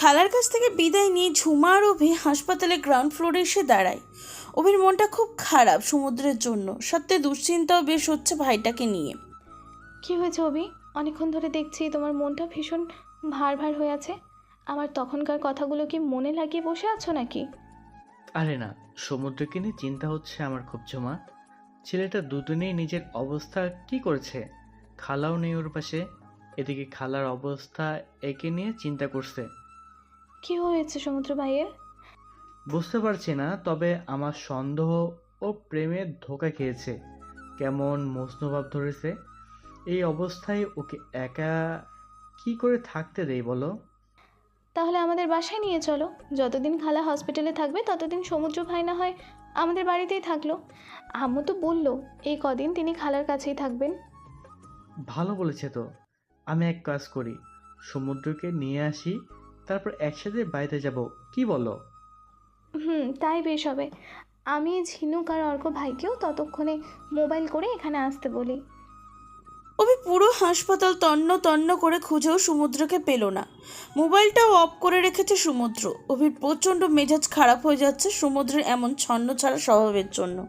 খালার কাছ থেকে বিদায় নিয়ে ঝুমা আর অভি হাসপাতালে গ্রাউন্ড ফ্লোরে এসে দাঁড়ায়। অভির মনটা খুব খারাপ সমুদ্রের জন্য। সত্যি দুশ্চিন্তাও বেশ হচ্ছে ভাইটাকে নিয়ে। কি হয়েছে অভি? অনেকক্ষণ ধরে দেখছি তোমার মনটা ভীষণ ভার ভার হয়ে আছে। আমার তখনকার কথাগুলো কি মনে লাগিয়ে বসে আছো নাকি? আরে না সমুদ্রকে নিয়ে চিন্তা হচ্ছে আমার খুব জমা ছেলেটা দুদিনেই নিজের অবস্থা কি করেছে? খালাও নেই ওর পাশে। এদিকে খালার অবস্থা একে নিয়ে চিন্তা করছে। কি হয়েছে সমুদ্র ভাইয়ের? বুঝতে পারছি না তবে আমার সন্দেহ ও প্রেমের ধোকা খেয়েছে। কেমন মজনুভাব ধরেছে? এই অবস্থায় ওকে একা কি করে থাকতে দেই বলো? তাহলে আমাদের বাসায় নিয়ে চলো। যতদিন খালা হসপিটালে থাকবে ততদিন সমুদ্র ভাই না হয় আমাদের বাড়িতেই থাকল। আম্মু তো বলল এই কদিন তিনি খালার কাছেই থাকবেন। ভালো বলেছে তো। আমি এক কাজ করি সমুদ্রকে নিয়ে আসি তারপর একসাথে বাইরে যাব। কি বলো? হুম, তাই বেশ হবে। আমি ঝিনুক আর অর্ক ভাইকেও ততক্ষণে মোবাইল করে এখানে আসতে বলি। অভি পুরো হাসপাতাল তন্ন তন্ন করে খুঁজেও সমুদ্রকে পেল না। মোবাইলটাও অফ করে রেখেছে সমুদ্র। অভির প্রচণ্ড মেজাজ খারাপ হয়ে যাচ্ছে সমুদ্রের এমন ছন্ন ছাড়া স্বভাবের জন্য।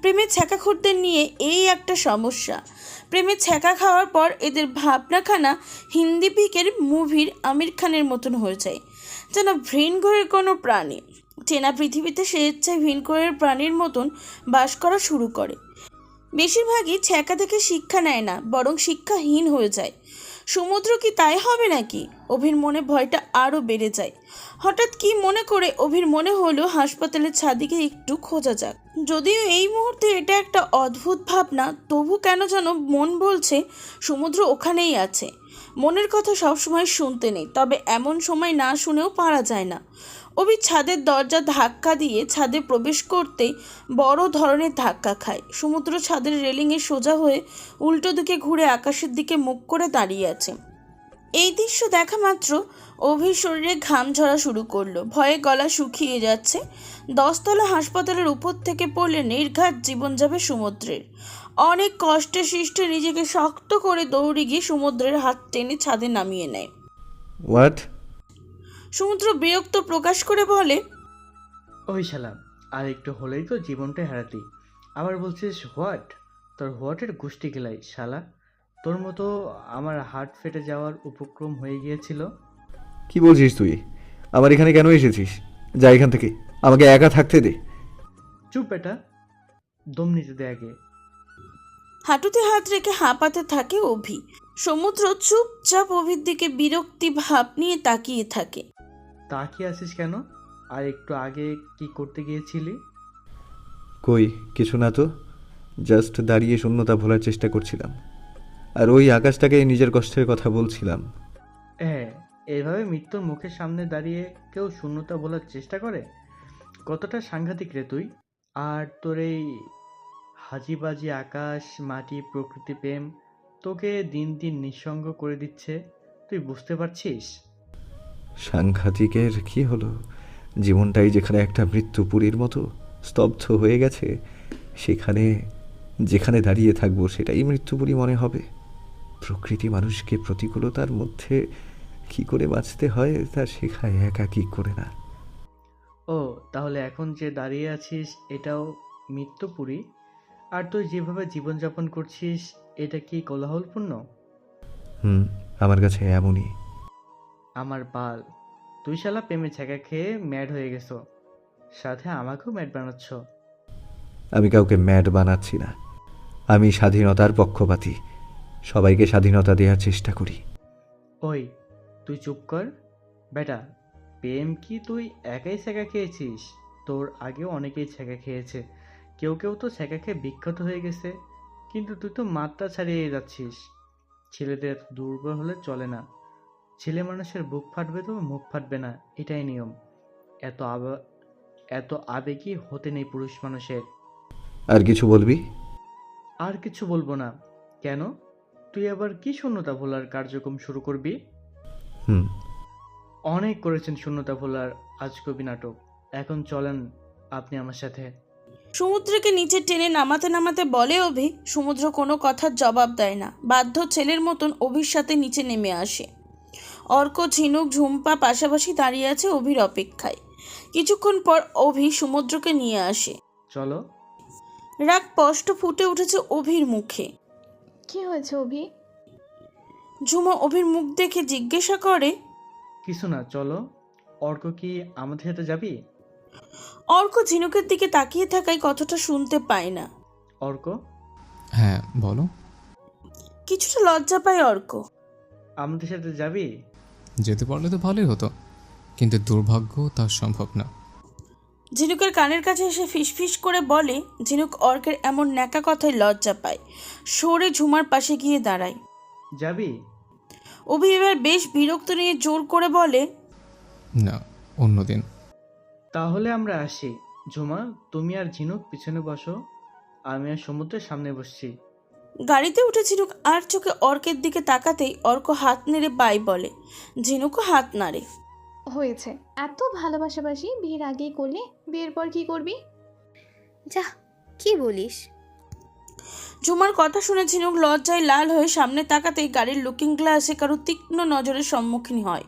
প্রেমের খুঁড়তে নিয়ে এই একটা সমস্যা। প্রেমে ছ্যাঁকা খাওয়ার পর এদের ভাবনাখানা হিন্দি পিকের মুভির আমির খানের মতন হয়ে যায়। যেন ভ্রেন ঘরের কোনো প্রাণী। চেনা পৃথিবীতে সে স্বেচ্ছায় ভিনগ্রহের প্রাণীর মতন বাস করা শুরু করে। বেশিরভাগই ছ্যাঁকা থেকে শিক্ষা নেয় না, বরং শিক্ষাহীন হয়ে যায়। সমুদ্র কি তাই হবে নাকি? অভির মনে ভয়টা আরও বেড়ে যায়। হঠাৎ কি মনে করে অভির মনে হলো হাসপাতালের ছাদিকে একটু খোঁজা যাক। যদিও এই মুহূর্তে এটা একটা অদ্ভুত ভাবনা, তবু কেন যেন মন বলছে সমুদ্র ওখানেই আছে। মনের কথা সবসময় শুনতে নেই, তবে এমন সময় না শুনেও পারা যায় না। অভি ছাদের দরজা ধাক্কা দিয়ে ছাদে প্রবেশ করতেই বড় ধরনের ধাক্কা খায়। সমুদ্র ছাদের রেলিংয়ে সোজা হয়ে উল্টো দিকে ঘুরে আকাশের দিকে মুখ করে দাঁড়িয়ে আছে। এই দৃশ্য দেখা মাত্র অভির শরীরে ঘাম ঝরা শুরু করল। ভয়ে গলা শুকিয়ে যাচ্ছে। দশতলা হাসপাতালের উপর থেকে পড়লে নির্ঘাত জীবন যাবে সমুদ্রের। অনেক কষ্টে সৃষ্টে নিজেকে শক্ত করে দৌড়ে গিয়ে সমুদ্রের হাত টেনে ছাদে নামিয়ে নেয়। হোয়াট সমুদ্র বিরক্ত প্রকাশ করে বলে ওই শালা আর একটু হলেই তো জীবনটাই হারাতি। আবার বলছিস হোয়াট? তোর হোয়াটের গোষ্ঠী গেলাই শালা? তোর মতো আমার হার্ট ফেটে যাওয়ার উপক্রম হয়ে গিয়েছিল? কি বলছিস তুই? আমার এখানে কেন এসেছিস? যা এখান থেকে। আমাকে একা থাকতে দে। চুপ বেটা দম নিতে দে আগে। হাঁটুতে হাত রেখে হাঁপাতে থাকে অভি। সমুদ্র চুপচাপ অভির দিকে বিরক্তি ভাব নিয়ে তাকিয়ে থাকে। তাকিয়ে আছিস কেন? আর একটু আগে কি করতে গিয়েছিলি? কই কিছু না তো। জাস্ট দাঁড়িয়ে শূন্যতা ভোলার চেষ্টা করছিলাম। আর ওই আকাশটাকে নিজের কষ্টের কথা বলছিলাম। হ্যাঁ এইভাবে মৃত্যুর মুখের সামনে দাঁড়িয়ে কেউ শূন্যতা বলার চেষ্টা করে? কতটা সাংঘাতিক রে তুই। আর তোর এই হাজিবাজি আকাশ মাটি প্রকৃতি প্রেম তোকে দিন দিন নিঃসঙ্গ করে দিচ্ছে। তুই বুঝতে পারছিস? সাংঘাতিকের কি হলো? জীবনটাই যেখানে একটা মৃত্যুপুরীর মতো স্তব্ধ হয়ে গেছে সেখানে যেখানে দাঁড়িয়ে থাকব সেটাই মৃত্যুপুরী মনে হবে। প্রকৃতি মানুষকে প্রতিকূলতার মধ্যে কি করে বাঁচতে হয় তা শেখায় একা কি করে না। ও তাহলে এখন যে দাঁড়িয়ে আছিস এটাও মৃত্যুপুরী আর তুই যেভাবে জীবনযাপন করছিস এটা কি কোলাহলপূর্ণ? হুম আমার কাছে এমনই। আমার বাল। তুই শালা প্রেমে ছ্যাঁকা খেয়ে ম্যাড হয়ে গেছো। সাথে আমাকেও ম্যাড বানাচ্ছ। আমি কাউকে ম্যাড বানাচ্ছি না। আমি স্বাধীনতার পক্ষপাতী। সবাইকে স্বাধীনতা দেওয়ার চেষ্টা করি। ওই তুই চুপ কর। বেটা প্রেম কি তুই একাই ছ্যাঁকা খেয়েছিস? তোর আগেও অনেকেই ছ্যাঁকা খেয়েছে। কেউ কেউ তো ছ্যাঁকা খেয়ে বিখ্যাত হয়ে গেছে। কিন্তু তুই তো মাত্রা ছাড়িয়ে যাচ্ছিস। ছেলেদের দুর্বল হলে চলে না। ছেলে মানুষের বুক ফাটবে তো মুখ ফাটবে না এটাই নিয়ম। এত আবা এত আবেগী হতে নেই পুরুষ মানুষের। আর কিছু বলবি? আর কিছু বলব না। কেন? তুই আবার কি শূন্যতা ভোলার কার্যক্রম শুরু করবি? হুম। অনেক করেছেন শূন্যতা ভোলার আজকবি নাটক। এখন চলেন আপনি আমার সাথে। সমুদ্রকে নিচে টেনে নামাতে নামাতে বলে অভি সমুদ্র কোনো কথার জবাব দেয় না। বাধ্য ছেলের মতন অভির সাথে নিচে নেমে আসে। অর্ক ঝিনুক ঝুম্পা পাশাপাশি দাঁড়িয়ে আছে অভির অপেক্ষায়। কিছুক্ষণ পর অভি সমুদ্রকে নিয়ে আসে। চলো। রাগ স্পষ্ট ফুটে উঠেছে অভির মুখে। কি হয়েছে অভি? ঝুমা অভির মুখ দেখে জিজ্ঞাসা করে কিছু না চলো। অর্ক কি আমাদের সাথে যাবি? অর্ক ঝিনুকের দিকে তাকিয়ে থাকায় কথাটা শুনতে পায় না। অর্ক? হ্যাঁ বলো। কিছুটা লজ্জা পায় অর্ক। আমাদের সাথে যাবি? যেতে পারলে তো ভালোই হতো কিন্তু দুর্ভাগ্য তা সম্ভব না। ঝিনুকের কানের কাছে এসে ফিসফিস করে বলে ঝিনুক অর্কের এমন ন্যাকা কথায় লজ্জা পায়। সরে ঝুমার পাশে গিয়ে দাঁড়ায়। যাবি? অভি এবার বেশ বিরক্ত নিয়ে জোর করে বলে না অন্যদিন তাহলে আমরা আসি। ঝুমা তুমি আর ঝিনুক পিছনে বসো আমি আর সমুদ্রের সামনে বসছি। গাড়িতে উঠে ঝিনুক আর চোখে অর্কের দিকে তাকাতেই অর্ক হাত নেড়ে বাই বলে ঝিনুকও হাত নাড়ে। হয়েছে। এত ভালোবাসাবাসি বিয়ের আগেই করলে বিয়ের পর কি করবি? যা কি বলিস? ঝুমার কথা শুনে ঝিনুক লজ্জায় লাল হয়ে সামনে তাকাতেই গাড়ির লুকিং গ্লাসে কারও তীক্ষ্ণ নজরের সম্মুখীন হয়।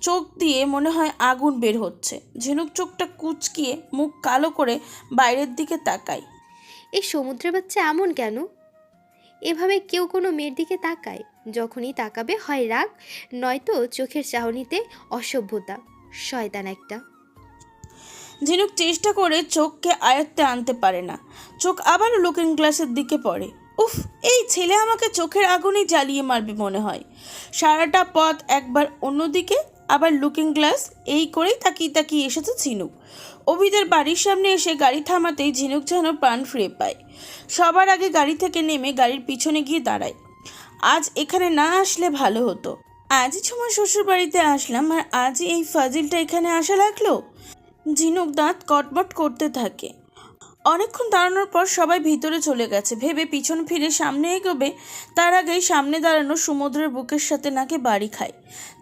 চোখ দিয়ে মনে হয় আগুন বের হচ্ছে। ঝিনুক চোখটা কুচকিয়ে মুখ কালো করে বাইরের দিকে তাকায়। এই সমুদ্রের বাচ্চা এমন কেন? এভাবে কেউ কোনো মেয়ের দিকে তাকায়, যখনই তাকাবে হয় রাগ, নয়তো চোখের চাহনিতে অসভ্যতা, শয়তান একটা। ঝিনুক চেষ্টা করে চোখকে আয়ত্তে আনতে পারে না। চোখ আবার লুকিং গ্লাসের দিকে পড়ে। উফ, এই ছেলে আমাকে চোখের আগুনেই জ্বালিয়ে মারবে মনে হয়। সারাটা পথ একবার অন্যদিকে, আবার লুকিং গ্লাস এই করেই তাকিয়ে তাকিয়ে এসেছে ঝিনুক। অভিদের বাড়ির সামনে এসে গাড়ি থামাতেই ঝিনুক যেন প্রাণ ফিরে পায়। সবার আগে গাড়ি থেকে নেমে গাড়ির পিছনে গিয়ে দাঁড়ায়। আজ এখানে না আসলে ভালো হতো। আজই ছোমার শ্বশুর বাড়িতে আসলাম আর আজই এই ফাজিলটা এখানে আসা লাগল? ঝিনুক দাঁত কটমট করতে থাকে। অনেকক্ষণ দাঁড়ানোর পর সবাই ভিতরে চলে গেছে। ভেবে পিছন ফিরে সামনে এগোবে, তার আগেই সামনে দাঁড়ানো সমুদ্রের বুকের সাথে নাকে বাড়ি খায়।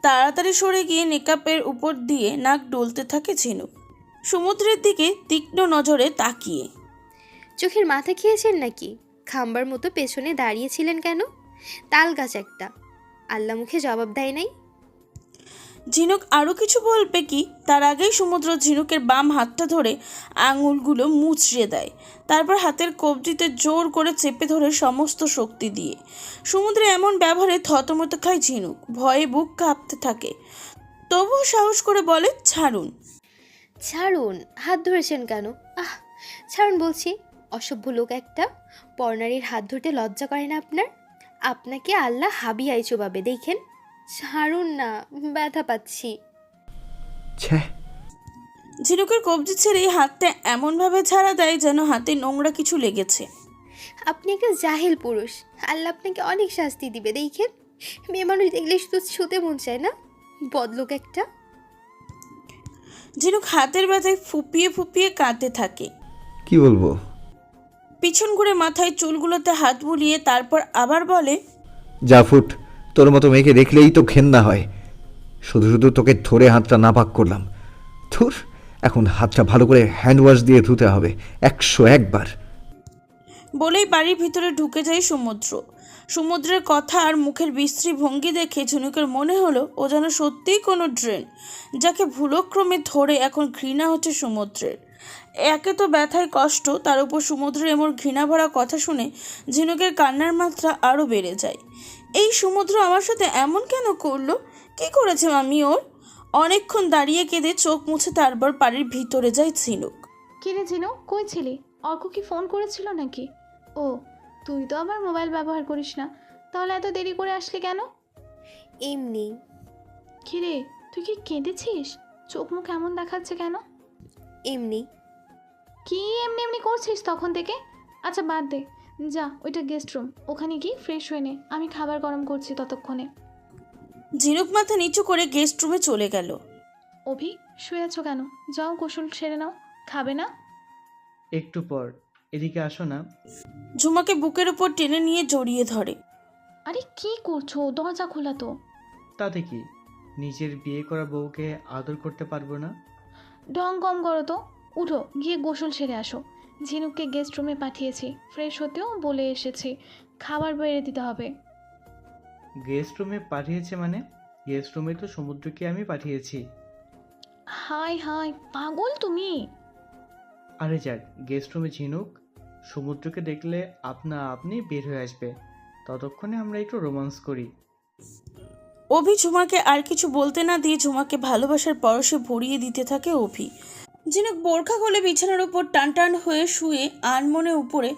তাড়াতাড়ি সরে গিয়ে নেকাপের উপর দিয়ে নাক ডলতে থাকে ঝিনুক। সমুদ্রের দিকে তীক্ষ্ণ নজরে তাকিয়ে। চোখের মাথা খেয়েছেন নাকি? খাম্বার মতো পেছনে দাঁড়িয়েছিলেন কেন? তাল গাছ একটা। আল্লাহ মুখে জবাব দেয় নাই। ঝিনুক আরও কিছু বলবে কি? তার আগেই সমুদ্র ঝিনুকের বাম হাতটা ধরে আঙুলগুলো মুচড়ে দেয়। তারপর হাতের কবজিতে জোর করে চেপে ধরে সমস্ত শক্তি দিয়ে। সমুদ্রে এমন ব্যবহারে থতমত খায় ঝিনুক। ভয়ে বুক কাঁপতে থাকে। তবুও সাহস করে বলে ছাড়ুন। ছাড়ুন হাত ধরেছেন কেন? আহ ছাড়ুন বলছি অসভ্য লোক একটা পর্নারীর হাত ধরতে লজ্জা করে না আপনার? আপনাকে আল্লাহ হাবিয়াই চোবাবে দেখেন। ছাড়ুন না ব্যথা পাচ্ছি। ছ্যাঃ ঝিনুকের কবজি ছেড়ে এই হাতটা এমনভাবে ছাড়া দেয় যেন হাতে নোংরা কিছু লেগেছে। আপনি একটা জাহেল পুরুষ আল্লাহ আপনাকে অনেক শাস্তি দিবে দেখেন। মেয়ে মানুষ দেখলে শুধু ছুতে মন চায় না? বদলোক একটা। ঝিনুক হাতের ব্যথায় ফুপিয়ে ফুপিয়ে কাঁদতে থাকে। কি বলব? পিছন ঘুরে মাথায় চুলগুলোতে হাত বুলিয়ে তারপর আবার বলে যা ফুট তোর মতো মেয়েকে দেখলেই তো ঘেন্না হয়। শুধু শুধু তোকে ধরে হাতটা নাপাক করলাম। থুর এখন হাতটা ভালো করে হ্যান্ড ওয়াশ দিয়ে ধুতে হবে একশো একবার। বলেই বাড়ির ভিতরে ঢুকে যায় সমুদ্র। সমুদ্রের কথা আর মুখের বিশ্রী ভঙ্গি দেখে ঝুনুকের মনে হলো, ও যেন সত্যিই কোনো ড্রেন, যাকে ভুলক্রমে ধরে এখন ঘৃণা হচ্ছে সমুদ্রের। একে তো ব্যথায় কষ্ট, তার উপর সমুদ্রের এমন ঘৃণা ভরা কথা শুনে ঝিনুকের কান্নার মাত্রা আরও বেড়ে যায়। এই সমুদ্র আমার সাথে এমন কেন করল? কি করেছে আমি ওর? অনেকক্ষণ দাঁড়িয়ে কেঁদে চোখ মুছে তারপর বাড়ির ভিতরে যায় ঝিনুক। কিরে জিনু কই ছিলি? অর্ক কি ফোন করেছিল নাকি? ও তুই তো আবার মোবাইল ব্যবহার করিস না। তাহলে এত দেরি করে আসলি কেন? এমনি। কিরে তুই কি কেঁদেছিস? চোখ মুখ এমন দেখাচ্ছে কেন? এমনি। কি এমনি এমনি করছিস তখন থেকে? আচ্ছা বাদ দে। যা ওইটা গেস্ট রুম ওখানে গিয়ে ফ্রেশ হয়ে নে। আমি খাবার গরম করছি ততক্ষণে। ঝিনুক মাথা নিচু করে গেস্ট রুমে চলে গেল। অভি শুয়ে আছো কেন? যাও গোসল সেরে নাও। খাবে না? একটু পর। এদিকে আসো না। ঝুমাকে বুকের উপর টেনে নিয়ে জড়িয়ে ধরে। আরে কি করছ? দরজা খোলা তো। তাতে কি? নিজের বিয়ে করা বউকে আদর করতে পারব না? ঢং কম করো তো। উঠো গিয়ে গোসল সেরে আসো। ঝিনুককে গেস্ট রুমে পাঠিয়েছি। ফ্রেশ হতেও বলে এসেছি। খাবার বেড়ে দিতে হবে। গেস্ট রুমে পাঠিয়েছে মানে? গেস্ট রুমে তো সমুদ্রকে আমি পাঠিয়েছি। হাই হাই পাগল তুমি! আরে যাক গেস্ট রুমে ঝিনুক। সমুদ্রকে দেখলে আপনা আপনি বের হয়ে আসবে। ততক্ষণে আমরা একটু রোমান্স করি। অভি ঝুমাকে আর কিছু বলতে না দিয়ে ঝুমাকে ভালোবাসার পরশে ভরিয়ে দিতে থাকে অভি। ঝিনুক বোরখা খুলে বিছানার উপর টান টান হয়ে শুয়ে আনমনে উপরে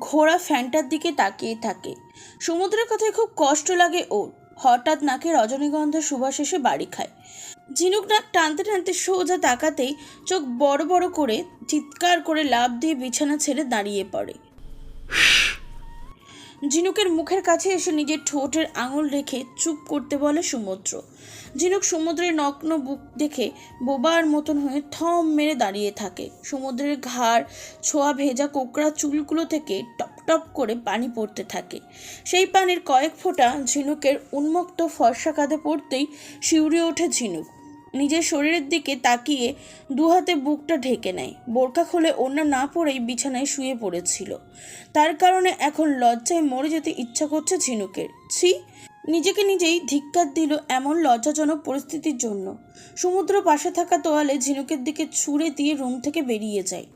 ঘোড়া ফ্যানটার দিকে তাকিয়ে থাকে। সমুদ্রের কথায় খুব কষ্ট লাগে ওর। হঠাৎ নাকে রজনীগন্ধা সুবাস এসে বাড়ি খায়। ঝিনুক নাক টানতে টানতে সোজা তাকাতেই চোখ বড় বড় করে চিৎকার করে লাফ দিয়ে বিছানা ছেড়ে দাঁড়িয়ে পড়ে। ঝিনুকের মুখের কাছে এসে নিজের ঠোঁটের আঙুল রেখে চুপ করতে বলে সমুদ্র। ঝিনুক সমুদ্রের নগ্ন বুক দেখে বোবার মতন হয়ে থম মেরে দাঁড়িয়ে থাকে। সমুদ্রের ঘাড়, ছোঁয়া ভেজা কোকড়া চুলগুলো থেকে টপ টপ করে পানি পড়তে থাকে। সেই পানির কয়েক ফোঁটা ঝিনুকের উন্মুক্ত ফর্সা কাঁধে পড়তেই শিউরে ওঠে ঝিনুক। নিজের শরীরের দিকে তাকিয়ে দু হাতে বুকটা ঢেকে নেয়। বোরখা খুলে ওড়না না পরেই বিছানায় শুয়ে পড়েছিল। তার কারণে এখন লজ্জায় মরে যেতে ইচ্ছা করছে ঝিনুকের। ছি, নিজেকে নিজেই ধিক্কার দিল এমন লজ্জাজনক পরিস্থিতির জন্য। সমুদ্র পাশে থাকা তোয়ালে ঝিনুকের দিকে ছুঁড়ে দিয়ে রুম থেকে বেরিয়ে যায়।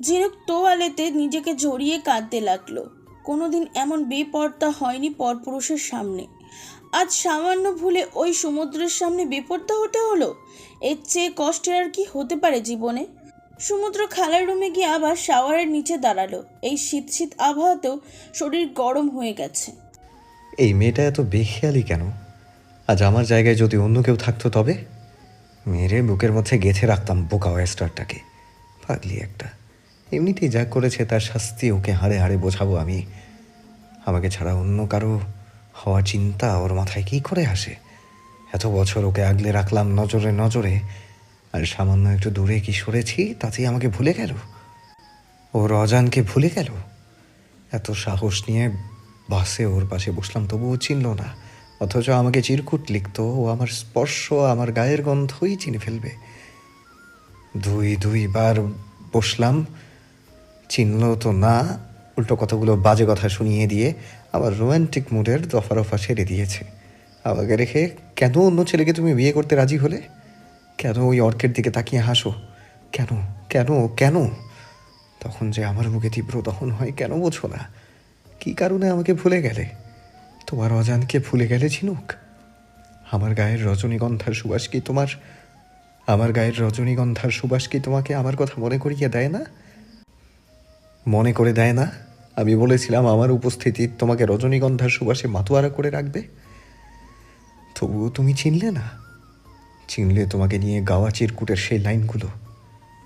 ঝিনুক তোয়ালেতে নিজেকে জড়িয়ে কাঁদতে লাগল। কোনোদিন এমন বেপর্দা হয়নি পরপুরুষের সামনে। আজ সামান্য ভুলে ওই সমুদ্রের সামনে বেপর্দা হতে হলো? এর চেয়ে কষ্টের আর কি হতে পারে জীবনে? সমুদ্র খালার রুমে গিয়ে আবার শাওয়ারের নিচে দাঁড়াল। এই শীত শীত আবহাওয়াতেও শরীর গরম হয়ে গেছে। এই মেয়েটা এত বেখেয়ালি কেন? আজ আমার জায়গায় যদি অন্য কেউ থাকতো তবে? মেরে বুকের মধ্যে গেঁথে রাখতাম বোকা ওয়েস্টারটাকে। পাগলি একটা। এমনিতেই যা করেছে তার শাস্তি ওকে হাড়ে হাড়ে বোঝাবো আমি। আমাকে ছাড়া অন্য কারও হওয়ার চিন্তা ওর মাথায় কী করে আসে? এত বছর ওকে আগলে রাখলাম নজরে নজরে, আর সামান্য একটু দূরে কি সরেছি, তাতেই আমাকে ভুলে গেল? ওর অজানকে ভুলে গেল? এত সাহস নিয়ে বাসে ওর পাশে বসলাম, তবুও চিনল না। অথচ আমাকে চিরকুট লিখতো, ও আমার স্পর্শ, আমার গায়ের গন্ধই চিনে ফেলবে। দুই, দুইবার বসলাম, চিনল তো না, উল্টো কথাগুলো বাজে কথা শুনিয়ে দিয়ে আবার রোম্যান্টিক মুডের দফা রফা ছেড়ে দিয়েছে। আমাকে রেখে কেন অন্য ছেলেকে তুমি বিয়ে করতে রাজি হলে? কেন ওই অর্কের দিকে তাকিয়ে হাসো? কেন কেন কেন? তখন যে আমার মুখে তীব্র দহন হয় কেন বোঝো না। কী কারণে আমাকে ভুলে গেলে? তোমার অজানকে ভুলে গেলে ঝিনুক। আমার গায়ের রজনীগন্ধার সুবাস কি তোমার? আমার গায়ের রজনীগন্ধার সুবাস কি তোমাকে আমার কথা মনে করিয়ে দেয় না? মনে করে দেয় না? আমি বলেছিলাম, আমার উপস্থিতি তোমাকে রজনীগন্ধার সুবাসে মাতোয়ারা করে রাখবে? তবুও তুমি চিনলে না। চিনলে তোমাকে নিয়ে গাওয়া চিরকুটের সেই লাইনগুলো।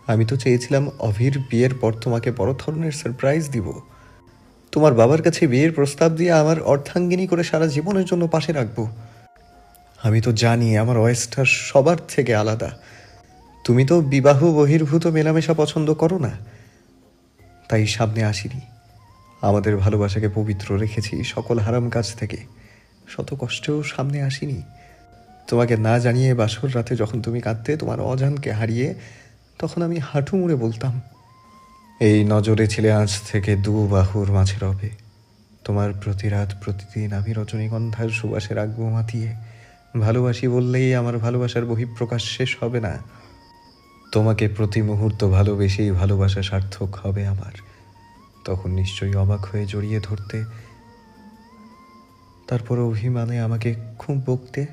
আমি তো চেয়েছিলাম অভির বিয়ের পর তোমাকে বড় ধরনের সারপ্রাইজ দিব। তোমার বাবার কাছে বিয়ের প্রস্তাব দিয়ে আমার অর্থাঙ্গিনী করে সারা জীবনের জন্য পাশে রাখব। আমি তো জানি আমার ওয়েস্টার সবার থেকে আলাদা। তুমি তো বিবাহ বহির্ভূত মেলামেশা পছন্দ করো না। তাই সামনে আসিনি। আমাদের ভালোবাসাকে পবিত্র রেখেছি সকল হারাম কাজ থেকে। শত কষ্টেও সামনে আসিনি। তোমাকে না জানিয়ে বাসর রাতে যখন তুমি কাঁদতে তোমার অজানকে হারিয়ে তখন আমি হাঁটু মুড়ে বলতাম, এই নজরে ছিলে আজ থেকে দু বাহুর মাঝে রবে। তোমার প্রতি রাত প্রতিদিন আমি রজনীগন্ধার সুবাসে রাখব মাতিয়ে। ভালোবাসি বললেই আমার ভালোবাসার বহিঃপ্রকাশ শেষ হবে না। তোমাকে প্রতি মুহূর্ত ভালোবেসেই ভালোবাসা সার্থক হবে আমার। তখন নিশ্চয়ই অবাক হয়ে জড়িয়ে ধরতে। তারপর অভিমানে আমাকে খুব বকতে।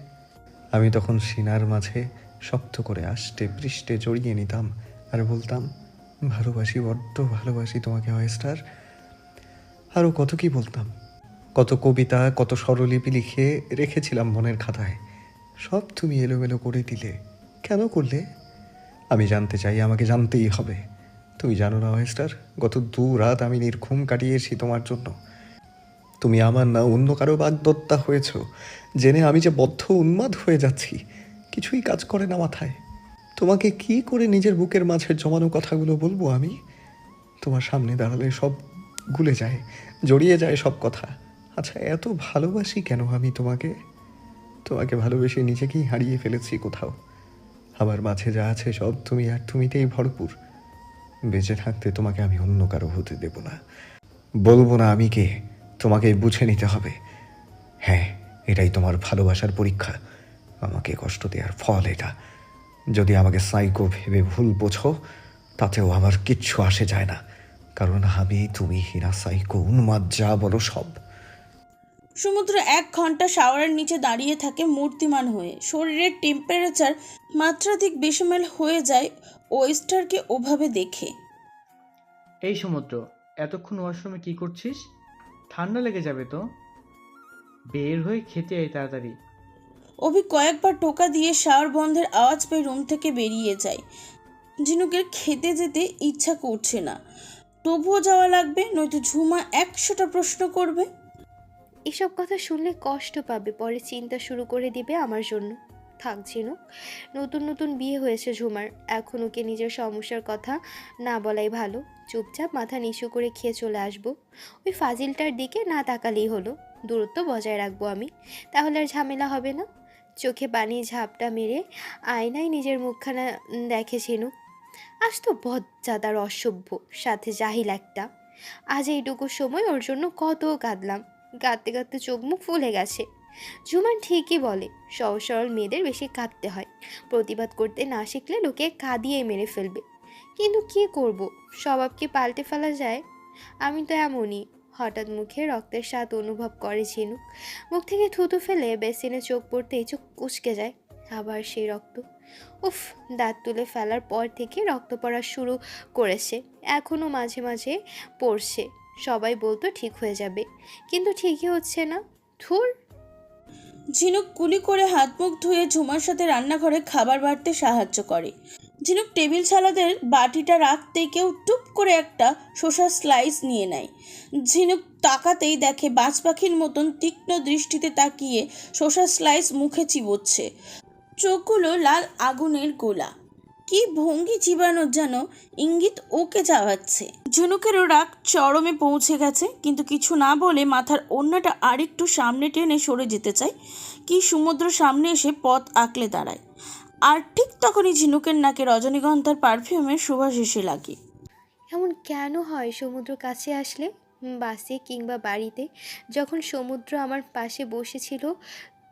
আমি তখন সিনার মাঝে শক্ত করে আষ্টে পৃষ্ঠে জড়িয়ে নিতাম আর বলতাম, ভালোবাসি, বড্ড ভালোবাসি তোমাকে ওয়েস্টার আরও কত কি বলতাম, কত কবিতা, কত স্বরলিপি লিখে রেখেছিলাম মনের খাতায়। সব তুমি এলোমেলো করে দিলে, কেন করলে? আমি জানতে চাই, আমাকে জানতেই হবে। তুমি জানো না ওয়েস্টার গত দু রাত আমি নির্ঘুম কাটিয়েছি তোমার জন্য। তুমি আমার না অন্য কারও বাগদত্তা হয়েছ। জেনে আমি যে বদ্ধ উন্মাদ হয়ে যাচ্ছি, কিছুই কাজ করে না মাথায়। তোমাকে কি করে নিজের বুকের মাঝে জমানো কথাগুলো বলব আমি? তোমার সামনে দাঁড়ালে সব গুলে যায়, জড়িয়ে যায় সব কথা। আচ্ছা এত ভালোবাসি কেন আমি তোমাকে? তোমাকে ভালোবেসে নিজেকেই হারিয়ে ফেলেছি কোথাও। আমার মাঝে যা আছে সব তুমি আর তুমিতেই ভরপুর। বেঁচে থাকতে তোমাকে আমি অন্য কারও হতে দেব না। বলব না আমি কে, তোমাকে বুঝে নিতে হবে। হ্যাঁ এটাই তোমার ভালোবাসার পরীক্ষা। আমাকে কষ্ট দেওয়ার ফল এটা। যদি আমাকে সাইকো ভেবে ভুল বোঝো, তাতেও আমার কিচ্ছু আসে যায় না। কারণ আমি, তুমি হীরা, সাইকো, উন্মাদ, যা বলো সব। সমুদ্র এক ঘণ্টা শাওয়ারের নিচে দাঁড়িয়ে থাকে মূর্তিমান হয়ে। শরীরের টেম্পারেচার মাত্রাধিক বেসামাল হয়ে যায় ওয়েস্টারকে ওভাবে দেখে। এই সমুদ্র এতক্ষণ ওয়াশরুমে কি করছিস? ঠান্ডা লেগে যাবে তো। বের হয়ে খেতে আয় তাড়াতাড়ি। অভি কয়েকবার টোকা দিয়ে শাওয়ার বন্ধের আওয়াজ পেয়ে রুম থেকে বেরিয়ে যায়। ঝিনুকের খেতে যেতে ইচ্ছা করছে না। তবুও যাওয়া লাগবে নয়তো ঝুমা একশোটা প্রশ্ন করবে। এসব কথা শুনলে কষ্ট পাবে পরে চিন্তা শুরু করে দিবে আমার জন্য। থাক নতুন নতুন বিয়ে হয়েছে ঝুমার। এখন ওকে নিজের সমস্যার কথা না বলাই ভালো। চুপচাপ মাথা নিচু করে খেয়ে চলে আসব। ওই ফাজিলটার দিকে না তাকালেই হলো। দূরত্ব বজায় রাখব আমি। তাহলে আর ঝামেলা হবে না। চোখে পানি ঝাপটা মেরে আয়নায় নিজের মুখখানা দেখে ঝিনুক আজ তো বজ্জাদার অসভ্য, সাথে জাহিল একটা। আজ এইটুকু সময় ওর জন্য কত কাঁদলাম। কাঁদতে কাঁদতে চোখ মুখ ফুলে গেছে। ঝুমান ঠিকই বলে, সহজ সরল মেয়েদের বেশি কাঁদতে হয়। প্রতিবাদ করতে না শিখলে লোকে কাঁদিয়ে মেরে ফেলবে। কিন্তু কি করব? স্বভাব কি পাল্টে ফেলা যায়? আমি তো এমনই। হঠাৎ মুখে রক্তের স্বাদ অনুভব করে ঝিনুক। মুখ থেকে থুতু ফেলে বেসিনে চোখ পড়তেই চোখ কুচকে যায়। আবার সেই রক্ত। উফ, দাঁত তুলে ফেলার পর থেকে রক্ত পড়া শুরু করেছে। এখনও মাঝে মাঝে পড়ছে। সবাই বলতো ঠিক হয়ে যাবে। কিন্তু ঠিকই হচ্ছে না। থুর ঝিনুক কুলি করে হাত মুখ ধুয়ে ঝুমার সাথে রান্নাঘরে খাবার বাড়তে সাহায্য করে। ঝিনুক টেবিল সালাদের বাটিটা রাখতে কেউ টুপ করে একটা শোষা স্লাইস নিয়ে নেয়। ঝিনুক তাকাতেই দেখে বাজ পাখির মতন তীক্ষ্ণ দৃষ্টিতে তাকিয়ে শোষা স্লাইস মুখে চিবোচ্ছে। চোখগুলো লাল আগুনের গোলা। কি ভঙ্গি চিবানোর যেন ইঙ্গিত ওকে চাওয়াচ্ছে ঝিনুকেরও রাগ চরমে পৌঁছে গেছে কিন্তু কিছু না বলে মাথার অন্যটা আরেকটু সামনে টেনে সরে যেতে চায়। কি সমুদ্র সামনে এসে পথ আঁকলে দাঁড়ায়। আর ঠিক তখনই ঝিনুকের নাকে রজনীগন্ধার পারফিউমের সুবাস এসে লাগে। এমন কেন হয় সমুদ্র কাছে আসলে? বাসে কিংবা বাড়িতে? যখন সমুদ্র আমার পাশে বসেছিল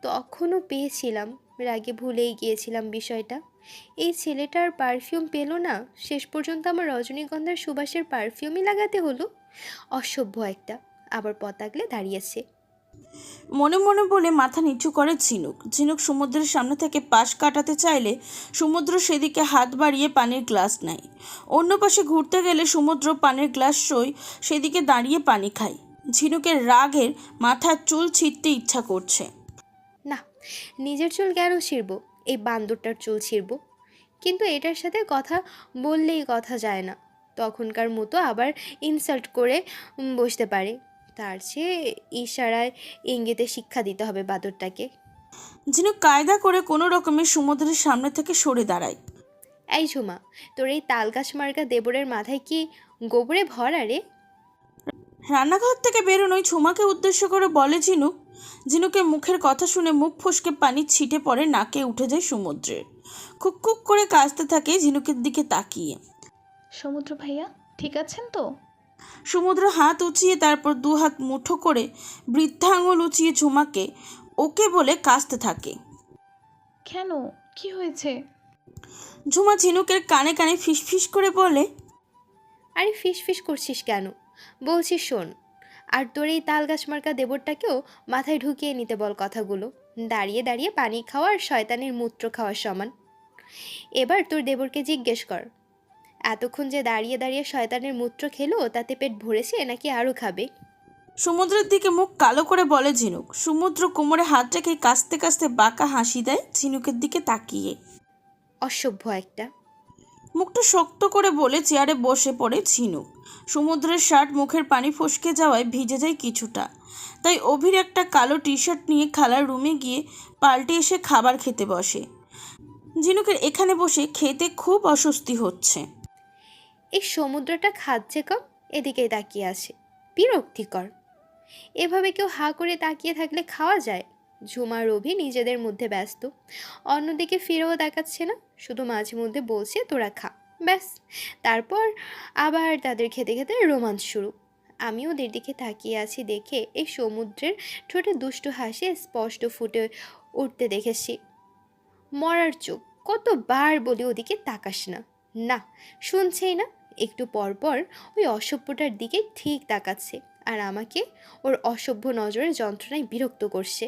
তখনও পেয়েছিলাম। রাগে ভুলেই গিয়েছিলাম বিষয়টা। এই ছেলেটার পারফিউম পেল না? শেষ পর্যন্ত আমার রজনীগন্ধার সুবাসের পারফিউমই লাগাতে হলো। অসভ্য একটা। আবার পতাকলে দাঁড়িয়েছে। মনে মনে বলে মাথা নিচু করে ঝিনুক। ঝিনুক সমুদ্রের সামনে থেকে পাশ কাটাতে চাইলে সমুদ্র সেদিকে হাত বাড়িয়ে পানির গ্লাস নেয়। অন্য পাশে ঘুরতে গেলে সমুদ্র পানির গ্লাস সই সেদিকে দাঁড়িয়ে পানি খায়। ঝিনুকের রাগের মাথার চুল ছিঁড়তে ইচ্ছা করছে। না নিজের চুল কেন ছিঁড়ব? এই বান্দরটার চুল ছিঁড়ব। কিন্তু এটার সাথে কথা বললেই কথা যায় না। তখনকার মতো আবার ইনসাল্ট করে বসতে পারে। তার চেয়ে ইশারায় ইঙ্গিতে শিক্ষা দিতে হবে বাদরটাকে ঝিনুক কায়দা করে কোনো রকমের সমুদ্রের সামনে থেকে সরে দাঁড়ায়। এই ঝুমা তোর এই তালগাছ মার্কা দেবরের মাথায় কি গোবরে ভরা রে? রান্নাঘর থেকে বেরোনোই ঝুমাকে উদ্দেশ্য করে বলে ঝিনুক ঝিনুকের মুখের কথা শুনে মুখ ফসকে পানি ছিটে পড়ে নাকে উঠে যায় সমুদ্রের খুক খুক করে কাঁচতে থাকে ঝিনুকের দিকে তাকিয়ে। সমুদ্র ভাইয়া ঠিক আছেন তো? সমুদ্র হাত উঁচিয়ে তারপর দু হাত মুঠো করে বৃদ্ধা আঙুল উঁচিয়ে ঝুমাকে ওকে বলে কাঁচতে থাকে। কেন? কি হয়েছে? ঝুমা ঝিনুকের কানে কানে ফিসফিস করে বলে আরে ফিস ফিস করছিস কেন? বলছিস শোন আর তোর এই তালগাছ মার্কা দেবরটাকেও মাথায় ঢুকিয়ে নিতে বল কথাগুলো। দাঁড়িয়ে দাঁড়িয়ে পানি খাওয়া আর শয়তানের মূত্র খাওয়ার সমান। এবার তোর দেবরকে জিজ্ঞেস কর এতক্ষণ যে দাঁড়িয়ে দাঁড়িয়ে শয়তানের মূত্র খেলো তাতে পেট ভরেছে নাকি আরও খাবে? সমুদ্রের দিকে মুখ কালো করে বলে ঝিনুক। সমুদ্র কোমরে হাত রেখে কাস্তে কাস্তে বাঁকা হাসি দেয় ঝিনুকের দিকে তাকিয়ে। অসভ্য একটা। মুখটা শক্ত করে বলে চেয়ারে বসে পড়ে ঝিনুক। সমুদ্রের শার্ট মুখের পানি ফসকে যাওয়ায় ভিজে যায় কিছুটা। তাই অভির একটা কালো টি শার্ট নিয়ে খালার রুমে গিয়ে পাল্টে এসে খাবার খেতে বসে। ঝিনুকের এখানে বসে খেতে খুব অস্বস্তি হচ্ছে। এই সমুদ্রটা খাচ্ছে কম এদিকেই তাকিয়ে আছে। বিরক্তিকর। এভাবে কেউ হা করে তাকিয়ে থাকলে খাওয়া যায়? ঝুমা রবি নিজেদের মধ্যে ব্যস্ত। অন্যদিকে ফিরেও দেখাচ্ছে না, শুধু মাঝে মধ্যে বলছে, তোরা খা। ব্যাস। তারপর আবার তাদের খেতে খেতে রোমাঞ্চ শুরু। আমি ওদের দিকে তাকিয়ে আছি দেখে এই সমুদ্রের ঠোঁটে দুষ্টু হাসি স্পষ্ট ফুটে উঠতে দেখেছি। মরার চোখ, কতবার বলি ওদিকে তাকাস না। না, শুনছেই না। একটু পর পর ওই অসভ্যটার দিকে ঠিক তাকাচ্ছে আর আমাকে ওর অসভ্য নজরের যন্ত্রণায় বিরক্ত করছে।